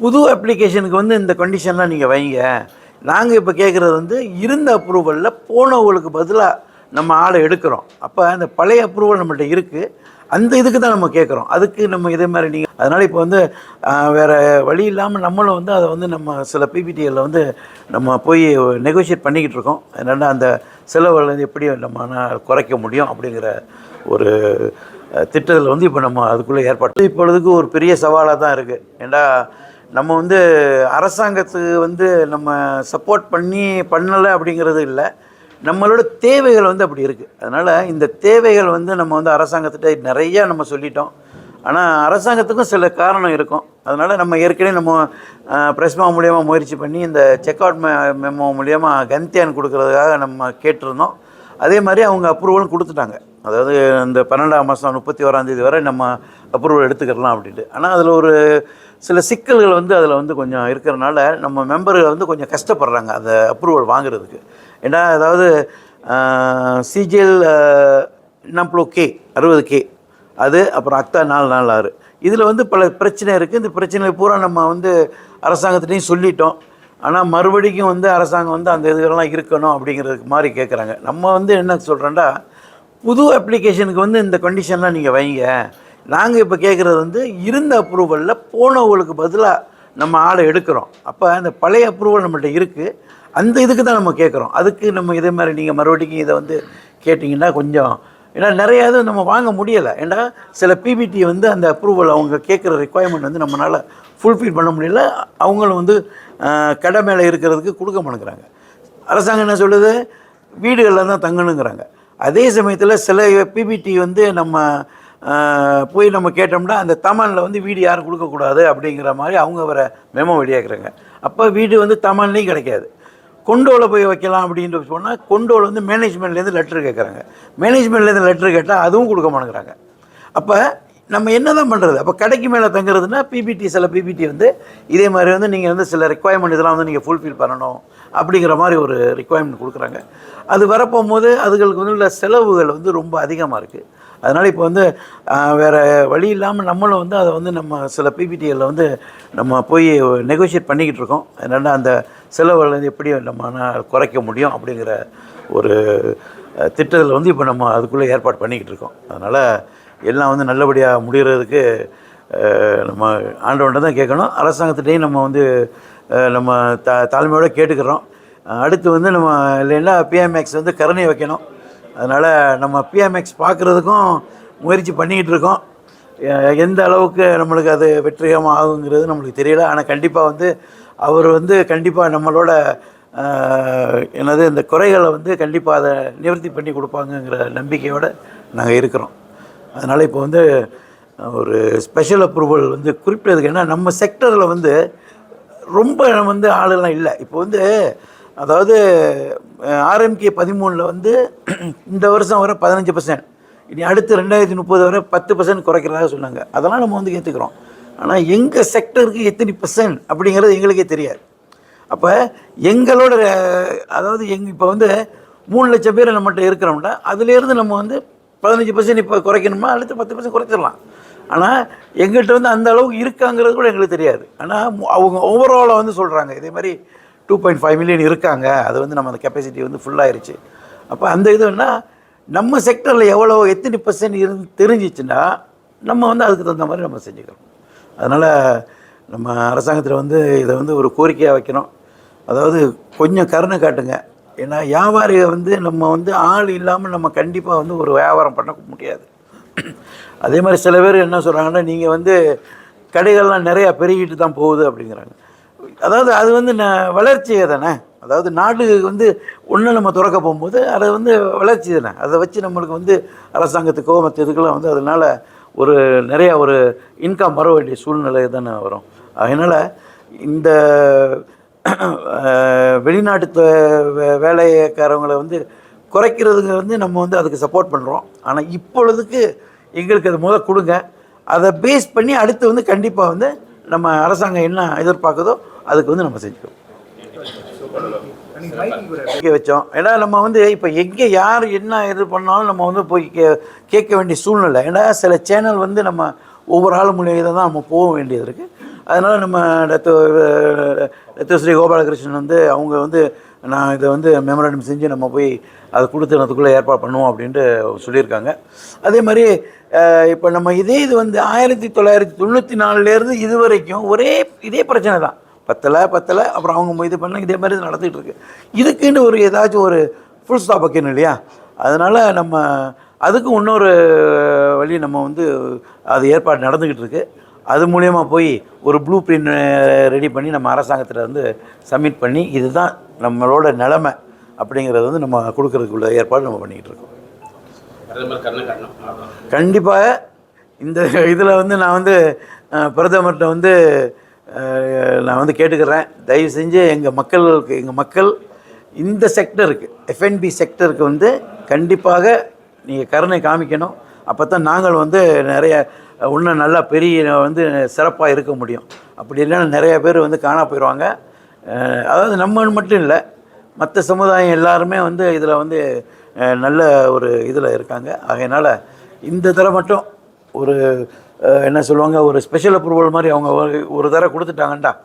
புது அப்ளிகேஷனுக்கு வந்து இந்த கண்டிஷன்லாம் நீங்கள் வைங்க. நாங்கள் இப்போ கேட்குறது வந்து இருந்த அப்ரூவலில் போனவங்களுக்கு பதிலாக நம்ம ஆளை எடுக்கிறோம். அப்போ அந்த பழைய அப்ரூவல் நம்மள்ட்ட இருக்குது அந்த இதுக்கு தான் நம்ம கேட்குறோம் அதுக்கு நம்ம இதே மாதிரி நீங்கள் அதனால் இப்போ வந்து வேறு வேற வழி இல்லாமல் நம்மளும் வந்து அதை வந்து நம்ம சில பிபிடிஎல்ல வந்து நம்ம போய் நெகோஷியேட் பண்ணிக்கிட்டு இருக்கோம். அதனால் அந்த செலவுகள் வந்து எப்படி நம்ம குறைக்க முடியும் அப்படிங்கிற ஒரு திட்டத்தில் வந்து இப்போ நம்ம அதுக்குள்ளே ஏற்பாடு. இப்பொழுதுக்கு ஒரு பெரிய சவாலாக தான் இருக்குது ஏன்னா நம்ம வந்து அரசாங்கத்துக்கு வந்து நம்ம சப்போர்ட் பண்ணி பண்ணலை அப்படிங்கிறது இல்லை. நம்மளோட தேவைகள் வந்து அப்படி இருக்குது அதனால் இந்த தேவைகள் வந்து நம்ம வந்து அரசாங்கத்திட்ட நிறையா நம்ம சொல்லிட்டோம். ஆனால் அரசாங்கத்துக்கும் சில காரணம் இருக்கும். அதனால் நம்ம ஏற்கனவே நம்ம ப்ரெஸ்மா மூலியமாக முயற்சி பண்ணி இந்த செக் அவுட் மெமோ மூலியமாக கந்தியான் கொடுக்கறதுக்காக நம்ம கேட்டிருந்தோம். அதே மாதிரி அவங்க அப்ரூவலும் கொடுத்துட்டாங்க. அதாவது இந்த பன்னெண்டாம் மாதம் முப்பத்தி ஓராந்தேதி வரை நம்ம அப்ரூவல் எடுத்துக்கலாம் அப்படின்ட்டு. ஆனால் அதில் ஒரு சில சிக்கல்கள் வந்து அதில் வந்து கொஞ்சம் இருக்கிறனால நம்ம மெம்பர்கள் வந்து கொஞ்சம் கஷ்டப்படுறாங்க அந்த அப்ரூவல் வாங்குறதுக்கு. ஏன்னா அதாவது சிஜிஎல் நம்ப்ளோ கே அறுபது கே அது அப்புறம் அக்தா நாலு நாலு ஆறு. இதில் வந்து பல பிரச்சனை இருக்குது இந்த பிரச்சனை பூரா நம்ம வந்து அரசாங்கத்திட்டையும் சொல்லிட்டோம். ஆனால் மறுபடியும் வந்து அரசாங்கம் வந்து அந்த இதுகள்லாம் இருக்கணும் அப்படிங்கிறதுக்கு மாதிரி கேட்குறாங்க நம்ம வந்து என்ன சொல்கிறோன்னா புது அப்ளிகேஷனுக்கு வந்து இந்த கண்டிஷன்லாம் நீங்கள் வைங்க. நாங்கள் இப்போ கேட்குறது வந்து இருந்த அப்ரூவலில் போனவங்களுக்கு பதிலாக நம்ம ஆளை எடுக்கிறோம். அப்போ அந்த பழைய அப்ரூவல் நம்மள்ட்ட இருக்குது அந்த இதுக்கு தான் நம்ம கேட்குறோம் அதுக்கு நம்ம இதே மாதிரி நீங்கள் மறுபடிக்கும் இதை வந்து கேட்டிங்கன்னா கொஞ்சம் ஏன்னா நிறையா இது நம்ம வாங்க முடியலை. ஏன்னா சில பிபிடி வந்து அந்த அப்ரூவல் அவங்க கேட்குற ரெக்குவயர்மெண்ட் வந்து நம்மளால் ஃபுல்ஃபில் பண்ண முடியல. அவங்களும் வந்து கடை மேலே இருக்கிறதுக்கு கொடுக்க மாட்டேங்கிறாங்க. அரசாங்கம் என்ன சொல்லுது? வீடுகளில் தான் தங்கணுங்கிறாங்க. அதே சமயத்தில் சில பிபிடி வந்து நம்ம போய் நம்ம கேட்டோம்னா அந்த தமனில் வந்து வீடு யாரும் கொடுக்கக்கூடாது அப்படிங்கிற மாதிரி அவங்க வர மெமோ வெளியாக்குறாங்க. அப்போ வீடு வந்து தமான்லேயும் கிடைக்காது. கொண்டோவில் போய் வைக்கலாம் அப்படின்ட்டு சொன்னால் கொண்டோவில் வந்து மேனேஜ்மெண்ட்லேருந்து லெட்ரு கேட்குறாங்க மேனேஜ்மெண்ட்லேருந்து லெட்ரு கேட்டால் அதுவும் கொடுக்க மாட்டேங்கிறாங்க. அப்போ நம்ம என்ன தான் பண்ணுறது அப்போ கடைக்கு மேலே தங்குறதுன்னா பிபிடி சில பிபிடி வந்து இதே மாதிரி வந்து நீங்கள் வந்து சில ரெக்குவயர்மெண்ட் இதெல்லாம் வந்து நீங்கள் ஃபுல்ஃபில் பண்ணணும் அப்படிங்கிற மாதிரி ஒரு ரெக்குவயர்மெண்ட் கொடுக்குறாங்க. அது வரப்போகும்போது அதுகளுக்கு வந்து உள்ள செலவுகள் வந்து ரொம்ப அதிகமாக இருக்குது அதனால் இப்போ வந்து வேறு வழி இல்லாமல் நம்மளும் வந்து அதை வந்து நம்ம சில பிபிடிகளில் வந்து நம்ம போய் நெகோஷியேட் பண்ணிக்கிட்டு இருக்கோம். அதனால் அந்த செலவுகள் வந்து எப்படி நம்ம குறைக்க முடியும் அப்படிங்கிற ஒரு திட்டத்தில் வந்து இப்போ நம்ம அதுக்குள்ளே ஏற்பாடு பண்ணிக்கிட்டு இருக்கோம். அதனால் எல்லாம் வந்து நல்லபடியாக முடிகிறதுக்கு நம்ம ஆண்டவன்ட்ட தான் கேட்கணும். அரசாங்கத்திட்டையும் நம்ம வந்து நம்ம த தாழ்மையோடு கேட்டுக்கிறோம். அடுத்து வந்து நம்ம இல்லைன்னா பிஎம்எக்ஸ் வந்து கருணை வைக்கணும். அதனால் நம்ம பிஎம்எக்ஸ் பார்க்குறதுக்கும் முயற்சி பண்ணிக்கிட்டு இருக்கோம். எந்த அளவுக்கு நம்மளுக்கு அது வெற்றிகரமாக ஆகுங்கிறது நம்மளுக்கு தெரியல. ஆனால் கண்டிப்பாக வந்து அவர் வந்து கண்டிப்பாக நம்மளோட எனது என்னது இந்த குறைகளை வந்து கண்டிப்பாக அதை நிவர்த்தி பண்ணி கொடுப்பாங்கங்கிற நம்பிக்கையோடு நாங்கள் இருக்கிறோம். அதனால் இப்போ வந்து ஒரு ஸ்பெஷல் அப்ரூவல் வந்து குறிப்பிட்டதுக்கு என்ன நம்ம செக்டரில் வந்து ரொம்ப வந்து ஆளுலாம் இல்லை. இப்போ வந்து அதாவது ஆர்எம்கே பதிமூணில் வந்து இந்த வருஷம் வர பதினஞ்சு பர்சன்ட் இனி அடுத்து ரெண்டாயிரத்தி முப்பது வரை பத்து பர்சன்ட் குறைக்கிறதாக சொன்னாங்க. அதெல்லாம் நம்ம வந்து ஏற்றுக்கிறோம் ஆனால் எங்கள் செக்டருக்கு எத்தனை பர்சன்ட் அப்படிங்கிறது எங்களுக்கே தெரியாது. அப்போ எங்களோட அதாவது எங் இப்போ வந்து மூணு லட்சம் பேர் நம்மகிட்ட இருக்கிறோம்னா அதுலேருந்து நம்ம வந்து பதினஞ்சு பர்சன்ட் இப்போ குறைக்கணுமா? அடுத்து பத்து பர்சன்ட் குறைச்சிடலாம். ஆனால் எங்கள்கிட்ட வந்து அந்த அளவுக்கு இருக்காங்கிறது கூட எங்களுக்கு தெரியாது. ஆனால் அவங்க ஓவராலாக வந்து சொல்கிறாங்க இதே மாதிரி டூ பாயிண்ட் ஃபைவ் மில்லியன் இருக்காங்க. அது வந்து நம்ம அந்த கெப்பாசிட்டி வந்து ஃபுல்லாகிருச்சு அப்போ அந்த இதுன்னா நம்ம செக்டரில் எவ்வளோ எத்தனை பர்சன்ட் இருந்து தெரிஞ்சிச்சுன்னா நம்ம வந்து அதுக்கு தகுந்த மாதிரி நம்ம செஞ்சுக்கிறோம். அதனால் நம்ம அரசாங்கத்தில் வந்து இதை வந்து ஒரு கோரிக்கையாக வைக்கணும். அதாவது கொஞ்சம் கருணை காட்டுங்க. ஏன்னா வியாபாரிகளை வந்து நம்ம வந்து ஆள் இல்லாமல் நம்ம கண்டிப்பாக வந்து ஒரு வியாபாரம் பண்ண முடியாது. அதே மாதிரி சில பேர் என்ன சொல்கிறாங்கன்னா நீங்கள் வந்து கடைகள்லாம் நிறையா பெருகிட்டு தான் போகுது அப்படிங்கிறாங்க. அதாவது அது வந்து ந வளர்ச்சியை தானே? அதாவது நாடு வந்து ஒன்று நம்ம திறக்க போகும்போது அது வந்து வளர்ச்சி தானே? அதை வச்சு நம்மளுக்கு வந்து அரசாங்கத்துக்கோ மற்ற இதுக்கெல்லாம் வந்து அதனால் ஒரு நிறையா ஒரு இன்கம் வர வேண்டிய சூழ்நிலை தானே வரும். அதனால் இந்த வெளிநாட்டு வே- வேலைக்காரவங்களை வந்து குறைக்கிறதுங்க வந்து நம்ம வந்து அதுக்கு சப்போர்ட் பண்ணுறோம் ஆனால் இப்பொழுதுக்கு எங்களுக்கு அது முதல் கொடுங்க. அதை பேஸ் பண்ணி அடுத்து வந்து கண்டிப்பாக வந்து நம்ம அரசாங்கம் என்ன எதிர்பார்க்குதோ அதுக்கு வந்து நம்ம செஞ்சுக்கிறோம். கேட்க வச்சோம். ஏன்னா நம்ம வந்து இப்போ எங்கே யார் என்ன இது பண்ணாலும் நம்ம வந்து போய் கே கேட்க வேண்டிய சூழ்நிலை. ஏன்னா சில சேனல் வந்து நம்ம ஒவ்வொரு ஆள் மூலியம் தான் நம்ம போக வேண்டியது இருக்குது அதனால் நம்ம டத்து டத்துஸ்ரீ கோபாலகிருஷ்ணன் வந்து அவங்க வந்து நான் இதை வந்து மெமரண்டம் செஞ்சு நம்ம போய் அதை கொடுத்து அதுக்குள்ளே ஏற்பாடு பண்ணுவோம் அப்படின்ட்டு சொல்லியிருக்காங்க. அதே மாதிரி இப்போ நம்ம இதே இது வந்து ஆயிரத்தி தொள்ளாயிரத்தி தொண்ணூற்றி நாலுலேருந்து இது வரைக்கும் ஒரே இதே பிரச்சனை தான் பத்தலை பத்தலை அப்புறம் அவங்க இது பண்ண இதே மாதிரி நடந்துகிட்டு இருக்கு இதுக்குன்னு ஒரு ஏதாச்சும் ஒரு ஃபுல் ஸ்டாப் வைக்கணும் இல்லையா? அதனால் நம்ம அதுக்கு இன்னொரு வழி நம்ம வந்து அது ஏற்பாடு நடந்துக்கிட்டு இருக்கு அது மூலியமாக போய் ஒரு ப்ளூ பிரிண்ட் ரெடி பண்ணி நம்ம அரசாங்கத்தில் வந்து சப்மிட் பண்ணி இதுதான் நம்மளோட நிலமை அப்படிங்கிறது வந்து நம்ம கொடுக்கறதுக்குள்ள ஏற்பாடு நம்ம பண்ணிக்கிட்டு இருக்கோம். கண்டிப்பாக இந்த இதில் வந்து நான் வந்து பிரதமர்கிட்ட வந்து நான் வந்து கேட்டுக்கிறேன். தயவு செஞ்சு எங்கள் மக்களுக்கு எங்கள் மக்கள் இந்த செக்டருக்கு எஃப்என்பி செக்டருக்கு வந்து கண்டிப்பாக நீங்கள் கருணை காமிக்கணும். அப்போ தான் நாங்கள் வந்து நிறைய இன்னும் நல்லா பெரிய வந்து சிறப்பாக இருக்க முடியும். அப்படி இல்லைன்னா நிறைய பேர் வந்து காணா போயிடுவாங்க அதாவது நம்ம மட்டும் இல்லை மற்ற சமுதாயம் எல்லாருமே வந்து இதில் வந்து நல்ல ஒரு இதில் இருக்காங்க. ஆகையினால் இந்த தடவை மட்டும் ஒரு என்ன சொல்லுவாங்க ஒரு ஸ்பெஷல் அப்ரூவல் மாதிரி அவங்க ஒரு- தர தடவை கொடுத்துட்டாங்கண்டா.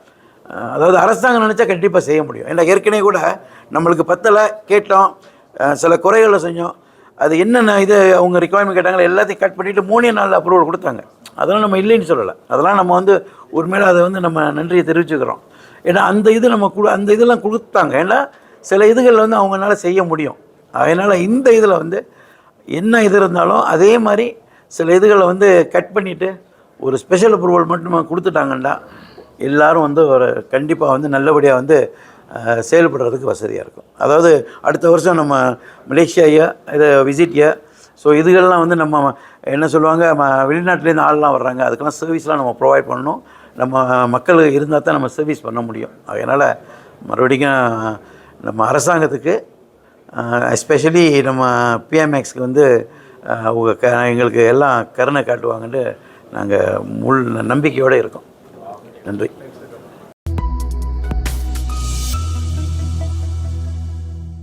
அதாவது அரசாங்கம் நினச்சா கண்டிப்பாக செய்ய முடியும். ஏன்னா ஏற்கனவே கூட நம்மளுக்கு பத்தலை கேட்டோம் சில குறைகளை செஞ்சோம். அது என்னென்ன இது அவங்க ரிக்குவயர்மெண்ட் கேட்டாங்களோ எல்லாத்தையும் கட் பண்ணிவிட்டு மூணே நாளில் அப்ரூவல் கொடுத்தாங்க. அதெல்லாம் நம்ம இல்லைன்னு சொல்லலை. அதெல்லாம் நம்ம வந்து உண்மையில அதை வந்து நம்ம நன்றியை தெரிவிச்சுக்கிறோம். ஏன்னா அந்த இது நம்ம கொடு அந்த இதெல்லாம் கொடுத்தாங்க. ஏன்னா சில இதுகளில் வந்து அவங்களால செய்ய முடியும். அதனால் இந்த இதில் வந்து என்ன இது இருந்தாலும் அதே மாதிரி சில இதுகளை வந்து கட் பண்ணிவிட்டு ஒரு ஸ்பெஷல் அப்ரூவல் மட்டும் கொடுத்துட்டாங்கன்னா கொடுத்துட்டாங்கண்டா எல்லாரும் வந்து ஒரு கண்டிப்பாக வந்து நல்லபடியாக வந்து செயல்படுறதுக்கு வசதியாக இருக்கும். அதாவது அடுத்த வருஷம் நம்ம மலேசியா இதை விசிட் ஸோ இதுகள்லாம் வந்து நம்ம என்ன சொல்லுவாங்க வெளிநாட்டிலேருந்து ஆள்லாம் வர்றாங்க அதுக்கெல்லாம் சர்வீஸ்லாம் நம்ம ப்ரொவைட் பண்ணணும். நம்ம மக்கள் இருந்தால் தான் நம்ம சர்வீஸ் பண்ண முடியும். அதனால் மறுபடியும் நம்ம அரசாங்கத்துக்கு எஸ்பெஷலி நம்ம பிஎம்எக்ஸ்க்கு வந்து அவங்க க எங்களுக்கு எல்லாம் கருணை காட்டுவாங்கன்ட்டு நாங்கள் முள் நம்பிக்கையோடு இருக்கோம். நன்றி.